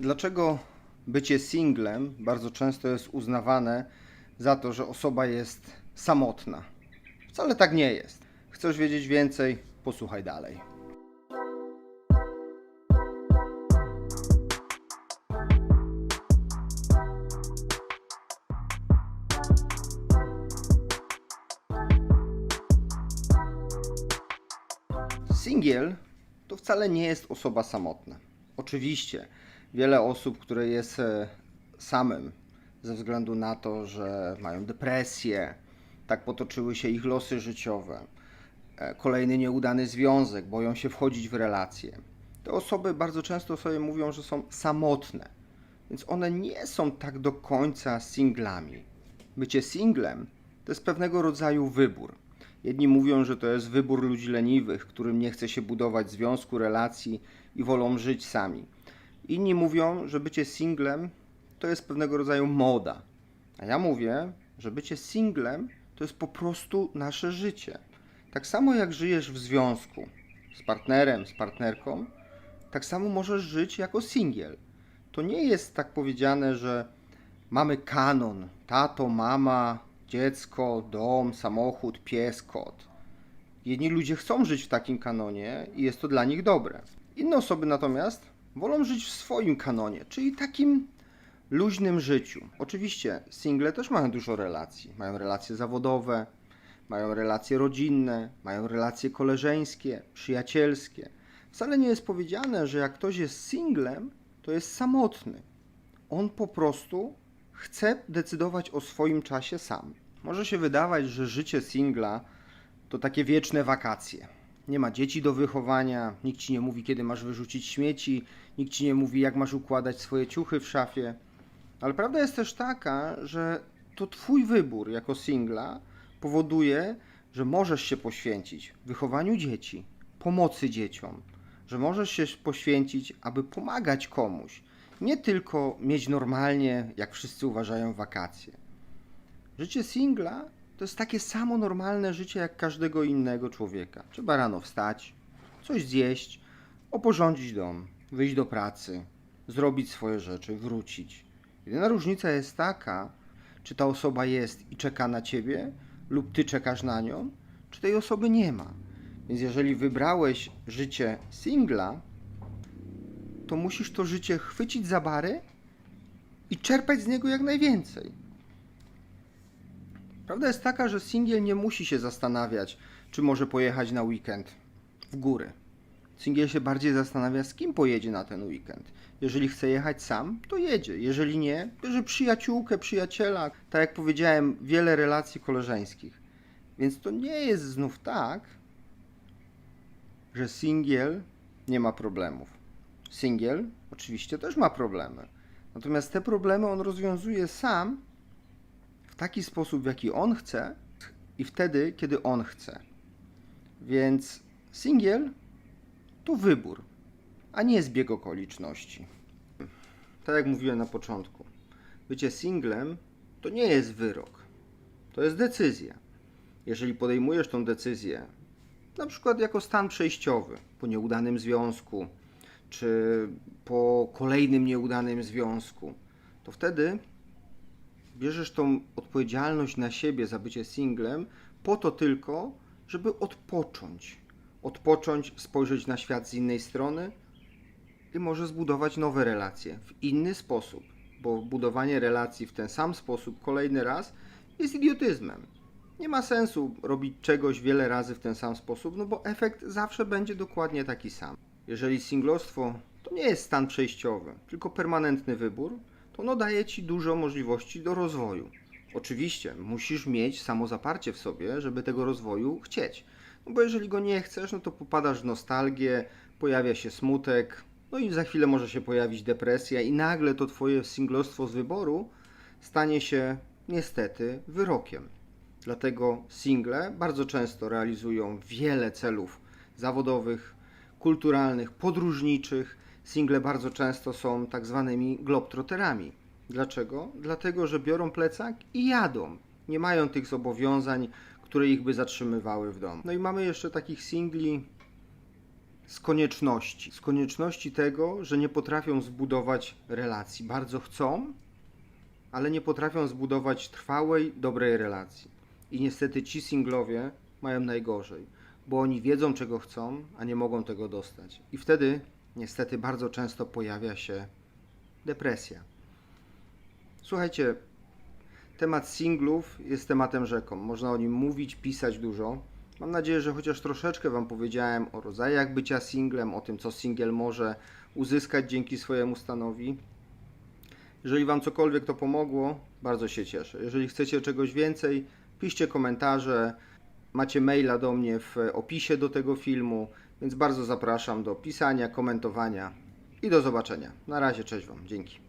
Dlaczego bycie singlem bardzo często jest uznawane za to, że osoba jest samotna? Wcale tak nie jest. Chcesz wiedzieć więcej? Posłuchaj dalej. Singiel to wcale nie jest osoba samotna. Oczywiście, wiele osób, które jest e, samym ze względu na to, że mają depresję, tak potoczyły się ich losy życiowe, e, kolejny nieudany związek, boją się wchodzić w relacje. Te osoby bardzo często sobie mówią, że są samotne, więc one nie są tak do końca singlami. Bycie singlem to jest pewnego rodzaju wybór. Jedni mówią, że to jest wybór ludzi leniwych, którym nie chce się budować związku, relacji i wolą żyć sami. Inni mówią, że bycie singlem to jest pewnego rodzaju moda. A ja mówię, że bycie singlem to jest po prostu nasze życie. Tak samo jak żyjesz w związku z partnerem, z partnerką, tak samo możesz żyć jako singiel. To nie jest tak powiedziane, że mamy kanon, tato, mama, dziecko, dom, samochód, pies, kot. Jedni ludzie chcą żyć w takim kanonie i jest to dla nich dobre. Inne osoby natomiast wolą żyć w swoim kanonie, czyli takim luźnym życiu. Oczywiście single też mają dużo relacji. Mają relacje zawodowe, mają relacje rodzinne, mają relacje koleżeńskie, przyjacielskie. Wcale nie jest powiedziane, że jak ktoś jest singlem, to jest samotny. On po prostu chce decydować o swoim czasie sam. Może się wydawać, że życie singla to takie wieczne wakacje. Nie ma dzieci do wychowania, nikt ci nie mówi, kiedy masz wyrzucić śmieci, nikt ci nie mówi, jak masz układać swoje ciuchy w szafie. Ale prawda jest też taka, że to twój wybór jako singla powoduje, że możesz się poświęcić wychowaniu dzieci, pomocy dzieciom, że możesz się poświęcić, aby pomagać komuś, nie tylko mieć normalnie, jak wszyscy uważają, wakacje. Życie singla to jest takie samo normalne życie jak każdego innego człowieka. Trzeba rano wstać, coś zjeść, oporządzić dom, wyjść do pracy, zrobić swoje rzeczy, wrócić. Jedyna różnica jest taka, czy ta osoba jest i czeka na ciebie, lub ty czekasz na nią, czy tej osoby nie ma. Więc jeżeli wybrałeś życie singla, to musisz to życie chwycić za bary i czerpać z niego jak najwięcej. Prawda jest taka, że singiel nie musi się zastanawiać, czy może pojechać na weekend w góry. Singiel się bardziej zastanawia, z kim pojedzie na ten weekend. Jeżeli chce jechać sam, to jedzie. Jeżeli nie, bierze przyjaciółkę, przyjaciela. Tak jak powiedziałem, wiele relacji koleżeńskich. Więc to nie jest znów tak, że singiel nie ma problemów. Singiel oczywiście też ma problemy. Natomiast te problemy on rozwiązuje sam taki sposób, w jaki on chce i wtedy, kiedy on chce. Więc singiel to wybór, a nie zbieg okoliczności. Tak jak mówiłem na początku, bycie singlem to nie jest wyrok, to jest decyzja. Jeżeli podejmujesz tą decyzję, na przykład jako stan przejściowy po nieudanym związku, czy po kolejnym nieudanym związku, to wtedy bierzesz tą odpowiedzialność na siebie za bycie singlem po to tylko, żeby odpocząć. Odpocząć, spojrzeć na świat z innej strony i może zbudować nowe relacje w inny sposób, bo budowanie relacji w ten sam sposób kolejny raz jest idiotyzmem. Nie ma sensu robić czegoś wiele razy w ten sam sposób, no bo efekt zawsze będzie dokładnie taki sam. Jeżeli singlostwo to nie jest stan przejściowy, tylko permanentny wybór, ono daje ci dużo możliwości do rozwoju. Oczywiście musisz mieć samozaparcie w sobie, żeby tego rozwoju chcieć. No bo jeżeli go nie chcesz, no to popadasz w nostalgię, pojawia się smutek, no i za chwilę może się pojawić depresja i nagle to twoje singlostwo z wyboru stanie się niestety wyrokiem. Dlatego single bardzo często realizują wiele celów zawodowych, kulturalnych, podróżniczych. Single bardzo często są tak zwanymi globtroterami. Dlaczego? Dlatego, że biorą plecak i jadą. Nie mają tych zobowiązań, które ich by zatrzymywały w domu. No i mamy jeszcze takich singli z konieczności. Z konieczności tego, że nie potrafią zbudować relacji. Bardzo chcą, ale nie potrafią zbudować trwałej, dobrej relacji. I niestety ci singlowie mają najgorzej, bo oni wiedzą, czego chcą, a nie mogą tego dostać. I wtedy, niestety, bardzo często pojawia się depresja. Słuchajcie, temat singlów jest tematem rzeką. Można o nim mówić, pisać dużo. Mam nadzieję, że chociaż troszeczkę Wam powiedziałem o rodzajach bycia singlem, o tym, co singiel może uzyskać dzięki swojemu stanowi. Jeżeli Wam cokolwiek to pomogło, bardzo się cieszę. Jeżeli chcecie czegoś więcej, piszcie komentarze. Macie maila do mnie w opisie do tego filmu, więc bardzo zapraszam do pisania, komentowania i do zobaczenia. Na razie, cześć Wam, dzięki.